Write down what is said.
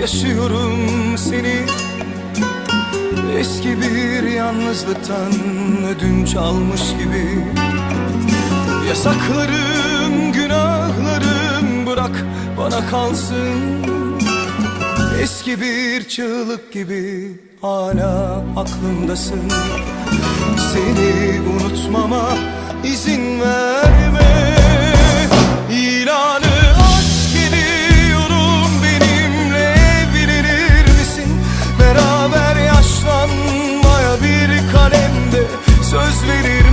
yaşıyorum seni. Eski bir yalnızlıktan ödünç almış gibi. Yasaklarım, günahlarım bırak bana kalsın. Eski bir çığlık gibi hala aklımdasın. Seni unutma söz veririm